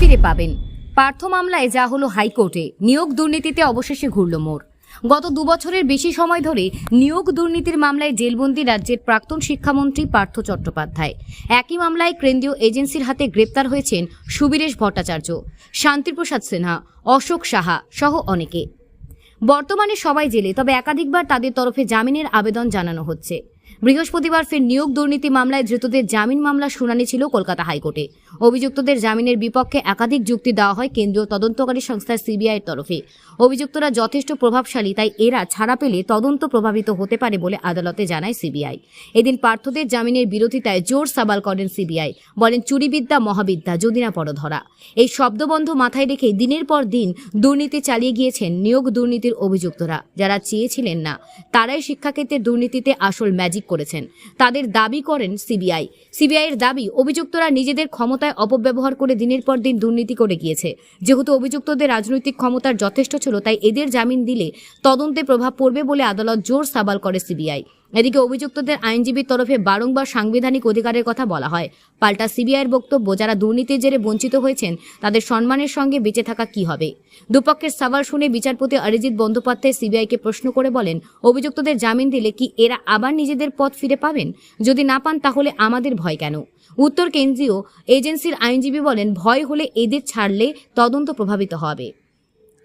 ফিরে পাবেন। পার্থ মামলায় যা হলো হাইকোর্টে, নিয়োগ দুর্নীতিতে অবশেষে ঘুরল মোড়। গত দুবছরের বেশি সময় ধরে নিয়োগ দুর্নীতির মামলায় জেলবন্দি রাজ্যের প্রাক্তন শিক্ষামন্ত্রী পার্থ চট্টোপাধ্যায়। একই মামলায় কেন্দ্রীয় এজেন্সির হাতে গ্রেপ্তার হয়েছেন সুবীরেশ ভট্টাচার্য, শান্তিপ্রসাদ সিনহা, অশোক সাহা সহ অনেকে। বর্তমানে সবাই জেলে, তবে একাধিকবার তাদের তরফে জামিনের আবেদন জানানো হচ্ছে। বৃহস্পতিবার ফের নিয়োগ দুর্নীতি মামলায় ধৃতদের জামিন মামলা শুনানি ছিল কলকাতা হাইকোর্টে। অভিযুক্তদের জামিনের বিপক্ষে একাধিক যুক্তি দেওয়া হয় কেন্দ্রীয় তদন্তকারী সংস্থা সিবিআইয়ের তরফে। অভিযুক্তরা যথেষ্ট প্রভাবশালী, তাই এরা ছাড়া পেলে তদন্ত প্রভাবিত হতে পারে বলে আদালতে জানায় সিবিআই। এদিন পার্থদের জামিনের বিরোধিতায় জোর সাবাল করেন সিবিআই। বলেন, চুরিবিদ্যা মহাবিদ্যা, যদি না পড় ধরা এই শব্দবন্ধ মাথায় রেখে দিনের পর দিন দুর্নীতি চালিয়ে গিয়েছেন নিয়োগ দুর্নীতির অভিযুক্তরা। যারা চেয়েছিলেন না, তারাই শিক্ষাক্ষেত্রে দুর্নীতিতে আসল ম্যাজিক করেছেন। তাদের দাবি করেন সিবিআই। সিবিআইয়ের দাবি, অভিযুক্তরা নিজেদের ক্ষমতায় অপব্যবহার করে দিনের পর দিন দুর্নীতি করে গিয়েছে। যেহেতু অভিযুক্তদের রাজনৈতিক ক্ষমতার যথেষ্ট ছিল, তাই এদের জামিন দিলে তদন্তে প্রভাব পড়বে বলে আদালত জোর সাবাল করে সিবিআই। এদিকে অভিযুক্তদের আইনজীবীর তরফে বারংবার সাংবিধানিক অধিকারের কথা বলা হয়। পাল্টা সিবিআইয়ের বক্তব্য, যারা দুর্নীতির জেরে বঞ্চিত হয়েছেন, তাদের সম্মানের সঙ্গে বেঁচে থাকা কি হবে? দুপক্ষের সওয়াল শুনে বিচারপতি অরিজিৎ বন্দ্যোপাধ্যায় সিবিআইকে প্রশ্ন করে বলেন, অভিযুক্তদের জামিন দিলে কি এরা আবার নিজেদের পথ ফিরে পাবেন? যদি না পান, তাহলে আমাদের ভয় কেন? উত্তর কেন্দ্রীয় এজেন্সির আইনজীবী বলেন, ভয় হলে এদের ছাড়লে তদন্ত প্রভাবিত হবে।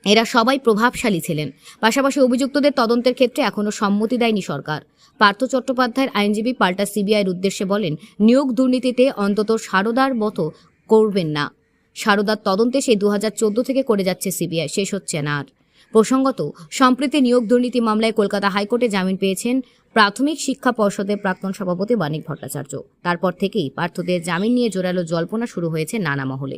এরা সবাই প্রভাবশালী ছিলেন। পাশাপাশি অভিযুক্তদের তদন্তের ক্ষেত্রে এখনও সম্মতি দেয়নি সরকার। পার্থ চট্টোপাধ্যায়ের আইনজীবী পাল্টা সিবিআইয়ের উদ্দেশ্যে বলেন, নিয়োগ দুর্নীতিতে অন্তত সারদার মতো করবেন না। সারদার তদন্তে সেই দু হাজার চোদ্দ থেকে করে যাচ্ছে সিবিআই, শেষ হচ্ছে না আর। প্রসঙ্গত, সম্প্রতি নিয়োগ দুর্নীতি মামলায় কলকাতা হাইকোর্টে জামিন পেয়েছেন প্রাথমিক শিক্ষা পর্ষদের প্রাক্তন সভাপতি বাণিক ভট্টাচার্য। তারপর থেকেই পার্থদের জামিন নিয়ে জোরালো জল্পনা শুরু হয়েছে নানা মহলে।